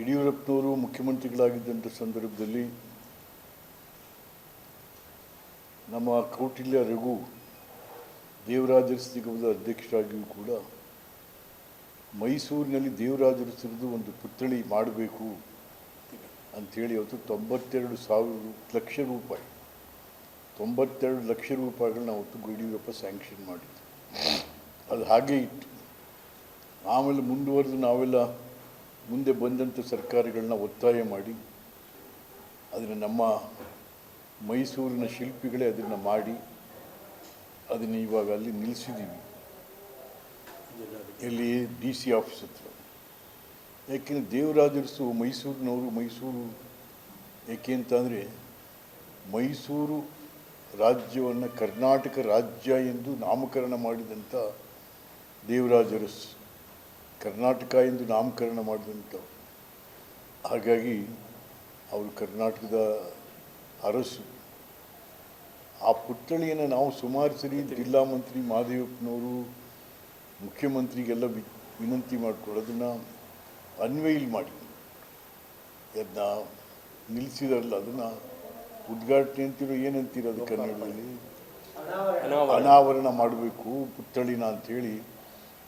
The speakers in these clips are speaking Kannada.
ಯಡಿಯೂರಪ್ಪನವರು ಮುಖ್ಯಮಂತ್ರಿಗಳಾಗಿದ್ದಂಥ ಸಂದರ್ಭದಲ್ಲಿ ನಮ್ಮ ಕೌಟಿಲ್ಯ ರಘು ದೇವರಾಜರ ನಿಗಮದ ಅಧ್ಯಕ್ಷರಾಗಿಯೂ ಕೂಡ ಮೈಸೂರಿನಲ್ಲಿ ದೇವರಾಜರಸರದು ಒಂದು ಪುತ್ಥಳಿ ಮಾಡಬೇಕು ಅಂಥೇಳಿ ಅವತ್ತು ತೊಂಬತ್ತೆರಡು ಸಾವಿರ ಲಕ್ಷ ರೂಪಾಯಿ, ತೊಂಬತ್ತೆರಡು ಲಕ್ಷ ರೂಪಾಯಿಗಳನ್ನ ಅವತ್ತು ಯಡಿಯೂರಪ್ಪ ಸ್ಯಾಂಕ್ಷನ್ ಮಾಡಿದ್ದು ಅದು ಹಾಗೇ ಇತ್ತು. ಆಮೇಲೆ ಮುಂದುವರೆದು ನಾವೆಲ್ಲ ಮುಂದೆ ಬಂದಂಥ ಸರ್ಕಾರಗಳನ್ನ ಒತ್ತಾಯ ಮಾಡಿ, ಅದನ್ನು ನಮ್ಮ ಮೈಸೂರಿನ ಶಿಲ್ಪಿಗಳೇ ಅದನ್ನು ಮಾಡಿ, ಅದನ್ನು ಇವಾಗ ಅಲ್ಲಿ ನಿಲ್ಲಿಸಿದ್ದೀವಿ ಇಲ್ಲಿ ಡಿ ಸಿ ಆಫೀಸ್ ಹತ್ರ. ಯಾಕೆಂದರೆ ದೇವರಾಜರ್ಸು ಮೈಸೂರಿನವರು ಮೈಸೂರು, ಏಕೆ ಅಂತಂದರೆ ಮೈಸೂರು ರಾಜ್ಯವನ್ನು ಕರ್ನಾಟಕ ರಾಜ್ಯ ಎಂದು ನಾಮಕರಣ ಮಾಡಿದಂಥ ದೇವರಾಜರಸ್. ಕರ್ನಾಟಕ ಎಂದು ನಾಮಕರಣ ಮಾಡಿದಂಥ ಹಾಗಾಗಿ ಅವರು ಕರ್ನಾಟಕದ ಅರಸು. ಆ ಪುತ್ಥಳಿಯನ್ನು ನಾವು ಸುಮಾರು ಸರಿ ಜಿಲ್ಲಾ ಮಂತ್ರಿ ಮಹಾದೇವಪ್ಪನವರು ಮುಖ್ಯಮಂತ್ರಿಗೆಲ್ಲ ವಿ, ವಿನಂತಿ ಮಾಡಿಕೊಳ್ಳೋದನ್ನು ಅನ್ವಯಿಲ್ ಮಾಡಿ ಅದನ್ನ ನಿಲ್ಲಿಸಿದಾರಲ್ಲ, ಅದನ್ನು ಉದ್ಘಾಟನೆ ಅಂತಿರೋ ಏನಂತೀರೋ ಅದು ಕನ್ನಡದಲ್ಲಿ? ಅನಾವರಣ ಮಾಡಬೇಕು ಪುತ್ಥಳಿನ ಅಂಥೇಳಿ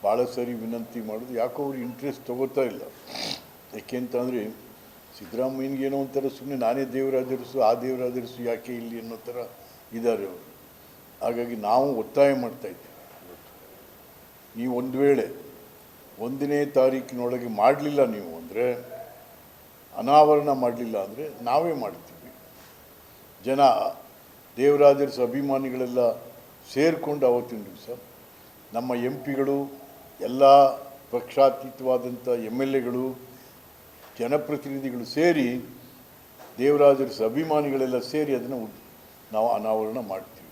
ಭಾಳ ಸರಿ ವಿನಂತಿ ಮಾಡೋದು. ಯಾಕೋ ಅವ್ರು ಇಂಟ್ರೆಸ್ಟ್ ತಗೋತಾ ಇಲ್ಲ. ಯಾಕೆಂತಂದರೆ ಸಿದ್ದರಾಮಯ್ಯನಿಗೆ ಏನೋ ಒಂಥರ ಸುಮ್ಮನೆ ನಾನೇ ದೇವರಾದರಿಸು ಆ ದೇವರಾದರಿಸು ಯಾಕೆ ಇಲ್ಲಿ ಅನ್ನೋ ಥರ ಇದ್ದಾರೆ ಅವರು. ಹಾಗಾಗಿ ನಾವು ಒತ್ತಾಯ ಮಾಡ್ತಾ ಇದ್ದೀವಿ ನೀವು ಒಂದು ವೇಳೆ ಒಂದನೇ ತಾರೀಕಿನೊಳಗೆ ಮಾಡಲಿಲ್ಲ ನೀವು ಅಂದರೆ, ಅನಾವರಣ ಮಾಡಲಿಲ್ಲ ಅಂದರೆ ನಾವೇ ಮಾಡ್ತೀವಿ. ಜನ ದೇವರಾಜರಸ ಅಭಿಮಾನಿಗಳೆಲ್ಲ ಸೇರಿಕೊಂಡು ಅವತ್ತಿನ ದಿವಸ ನಮ್ಮ ಎಂ ಪಿಗಳು ಎಲ್ಲ ಪಕ್ಷಾತೀತವಾದಂಥ ಎಂ ಎಲ್ ಎಗಳು ಜನಪ್ರತಿನಿಧಿಗಳು ಸೇರಿ ದೇವರಾಜರ ಅಭಿಮಾನಿಗಳೆಲ್ಲ ಸೇರಿ ಅದನ್ನು ನಾವು ಅನಾವರಣ ಮಾಡ್ತೀವಿ.